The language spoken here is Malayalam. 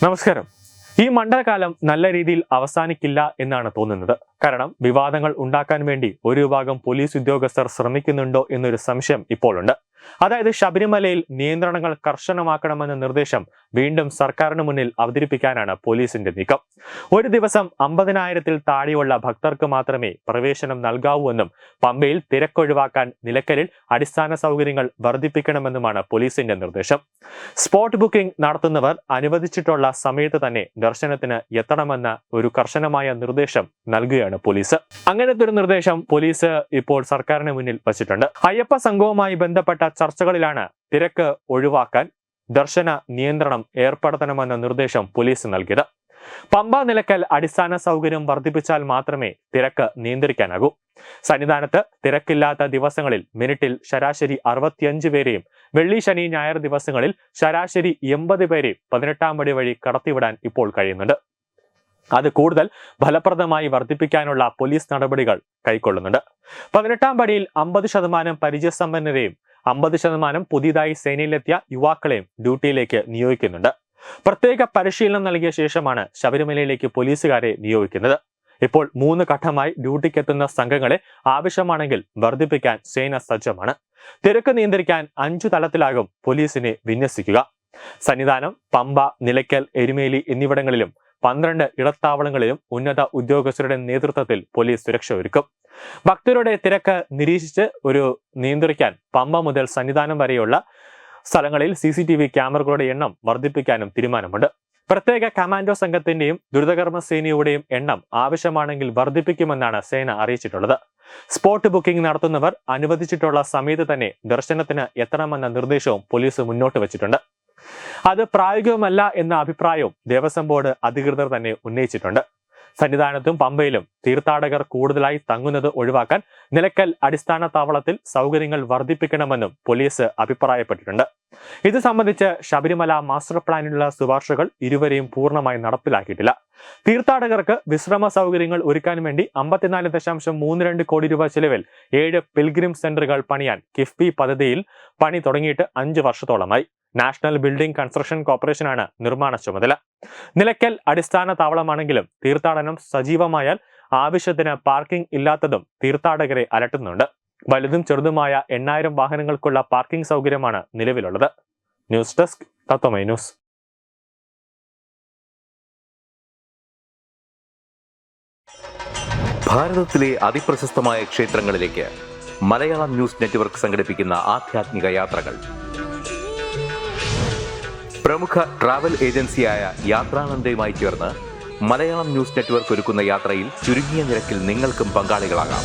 നമസ്കാരം. ഈ മണ്ഡലകാലം നല്ല രീതിയിൽ അവസാനിക്കില്ല എന്നാണ് തോന്നുന്നത്. കാരണം വിവാദങ്ങൾ ഉണ്ടാക്കാൻ വേണ്ടി ഒരു വിഭാഗം പോലീസ് ഉദ്യോഗസ്ഥർ ശ്രമിക്കുന്നുണ്ടോ എന്നൊരു സംശയം ഇപ്പോഴുണ്ട് അതായത് ശബരിമലയിൽ നിയന്ത്രണങ്ങൾ കർശനമാക്കണമെന്ന നിർദ്ദേശം വീണ്ടും സർക്കാരിന് മുന്നിൽ അവതരിപ്പിക്കാനാണ് പോലീസിന്റെ നീക്കം. ഒരു ദിവസം അമ്പതിനായിരത്തിൽ താഴെയുള്ള ഭക്തർക്ക് മാത്രമേ പ്രവേശനം നൽകാവൂ എന്നും പമ്പയിൽ തിരക്കൊഴിവാക്കാൻ നിലക്കലിൽ അടിസ്ഥാന സൗകര്യങ്ങൾ വർദ്ധിപ്പിക്കണമെന്നുമാണ് പോലീസിന്റെ നിർദ്ദേശം. സ്പോട്ട് ബുക്കിംഗ് നടത്തുന്നവർ അനുവദിച്ചിട്ടുള്ള സമയത്ത് തന്നെ ദർശനത്തിന് എത്തണമെന്ന ഒരു കർശനമായ നിർദ്ദേശം നൽകുകയാണ് പോലീസ്. അങ്ങനത്തെ ഒരു നിർദ്ദേശം പോലീസ് ഇപ്പോൾ സർക്കാരിന് മുന്നിൽ വച്ചിട്ടുണ്ട്. അയ്യപ്പ സംഘവുമായി ബന്ധപ്പെട്ട ചർച്ചകളിലാണ് തിരക്ക് ഒഴിവാക്കാൻ ദർശന നിയന്ത്രണം ഏർപ്പെടുത്തണമെന്ന നിർദ്ദേശം പോലീസ് നൽകിയത്. പമ്പ നിലക്കൽ അടിസ്ഥാന സൗകര്യം വർദ്ധിപ്പിച്ചാൽ മാത്രമേ തിരക്ക് നിയന്ത്രിക്കാനാകൂ. സന്നിധാനത്ത് തിരക്കില്ലാത്ത ദിവസങ്ങളിൽ മിനിറ്റിൽ ശരാശരി അറുപത്തിയഞ്ച് പേരെയും വെള്ളി ശനി ഞായർ ദിവസങ്ങളിൽ ശരാശരി എൺപത് പേരെയും പതിനെട്ടാം പടി വഴി കടത്തിവിടാൻ ഇപ്പോൾ കഴിയുന്നുണ്ട്. അത് കൂടുതൽ ഫലപ്രദമായി വർദ്ധിപ്പിക്കാനുള്ള പോലീസ് നടപടികൾ കൈക്കൊള്ളുന്നുണ്ട്. പതിനെട്ടാം പടിയിൽ അമ്പത് ശതമാനം പരിചയസമ്പന്നരെയും അമ്പത് ശതമാനം പുതിയതായി സേനയിലെത്തിയ യുവാക്കളെയും ഡ്യൂട്ടിയിലേക്ക് നിയോഗിക്കുന്നുണ്ട്. പ്രത്യേക പരിശീലനം നൽകിയ ശേഷമാണ് ശബരിമലയിലേക്ക് പോലീസുകാരെ നിയോഗിക്കുന്നത്. ഇപ്പോൾ മൂന്ന് ഘട്ടമായി ഡ്യൂട്ടിക്കെത്തുന്ന സംഘങ്ങളെ ആവശ്യമാണെങ്കിൽ വർദ്ധിപ്പിക്കാൻ സേന സജ്ജമാണ്. തിരക്ക് നിയന്ത്രിക്കാൻ അഞ്ചു തലത്തിലാകും പോലീസിനെ വിന്യസിക്കുക. സന്നിധാനം പമ്പ നിലയ്ക്കൽ എരുമേലി എന്നിവിടങ്ങളിലും പന്ത്രണ്ട് ഇടത്താവളങ്ങളിലും ഉന്നത ഉദ്യോഗസ്ഥരുടെ നേതൃത്വത്തിൽ പോലീസ് സുരക്ഷ ഒരുക്കും. ഭക്തരുടെ തിരക്ക് നിരീക്ഷിച്ച് ഒരു നിയന്ത്രിക്കാൻ പമ്പ മുതൽ സന്നിധാനം വരെയുള്ള സ്ഥലങ്ങളിൽ സി സി ടി വി ക്യാമറകളുടെ എണ്ണം വർദ്ധിപ്പിക്കാനും തീരുമാനമുണ്ട്. പ്രത്യേക കമാൻഡോ സംഘത്തിന്റെയും ദ്രുതകർമ്മ സേനയുടെയും എണ്ണം ആവശ്യമാണെങ്കിൽ വർദ്ധിപ്പിക്കുമെന്നാണ് സേന അറിയിച്ചിട്ടുള്ളത്. സ്പോട്ട് ബുക്കിംഗ് നടത്തുന്നവർ അനുവദിച്ചിട്ടുള്ള സമയത്ത് തന്നെ ദർശനത്തിന് എത്തണമെന്ന നിർദ്ദേശവും പോലീസ് മുന്നോട്ട് വച്ചിട്ടുണ്ട്. അത് പ്രായോഗികമല്ല എന്ന അഭിപ്രായവും ദേവസ്വം ബോർഡ് അധികൃതർ തന്നെ ഉന്നയിച്ചിട്ടുണ്ട്. സന്നിധാനത്തും പമ്പയിലും തീർത്ഥാടകർ കൂടുതലായി തങ്ങുന്നത് ഒഴിവാക്കാൻ നിലക്കൽ അടിസ്ഥാന താവളത്തിൽ സൗകര്യങ്ങൾ വർദ്ധിപ്പിക്കണമെന്നും പോലീസ് അഭിപ്രായപ്പെട്ടിട്ടുണ്ട്. ഇത് സംബന്ധിച്ച് ശബരിമല മാസ്റ്റർ പ്ലാനിലുള്ള ശുപാർശകൾ ഇരുവരെയും പൂർണമായി നടപ്പിലാക്കിയിട്ടില്ല. തീർത്ഥാടകർക്ക് വിശ്രമ സൗകര്യങ്ങൾ ഒരുക്കാൻ വേണ്ടി അമ്പത്തിനാല് ദശാംശം മൂന്ന് രണ്ട് കോടി രൂപ ചെലവിൽ ഏഴ് പിൽഗ്രിം സെന്ററുകൾ പണിയാൻ കിഫ്ബി പദ്ധതിയിൽ പണി തുടങ്ങിയിട്ട് അഞ്ച് വർഷത്തോളമായി. നാഷണൽ ബിൽഡിംഗ് കൺസ്ട്രക്ഷൻ കോർപ്പറേഷനാണ് നിർമ്മാണ ചുമതല. നിലയ്ക്കൽ അടിസ്ഥാന താവളമാണെങ്കിലും തീർത്ഥാടനം സജീവമായാൽ ആവശ്യത്തിന് പാർക്കിംഗ് ഇല്ലാത്തതും തീർത്ഥാടകരെ അലട്ടുന്നുണ്ട്. വലുതും ചെറുതുമായ എണ്ണായിരം വാഹനങ്ങൾക്കുള്ള പാർക്കിംഗ് സൗകര്യമാണ് നിലവിലുള്ളത്. News desk Tatwamayi News. ഭാരതത്തിലെ ക്ഷേത്രങ്ങളിലേക്ക് മലയാളം ന്യൂസ് നെറ്റ്വർക്ക് യാത്രകൾ. പ്രമുഖ ട്രാവൽ ഏജൻസിയായ ചേർന്ന് മലയാളം ന്യൂസ് നെറ്റ്വർക്ക് ഒരുക്കുന്ന യാത്രയിൽ ചുരുങ്ങിയ നിരക്കിൽ നിങ്ങൾക്കും പങ്കാളികളാകാം.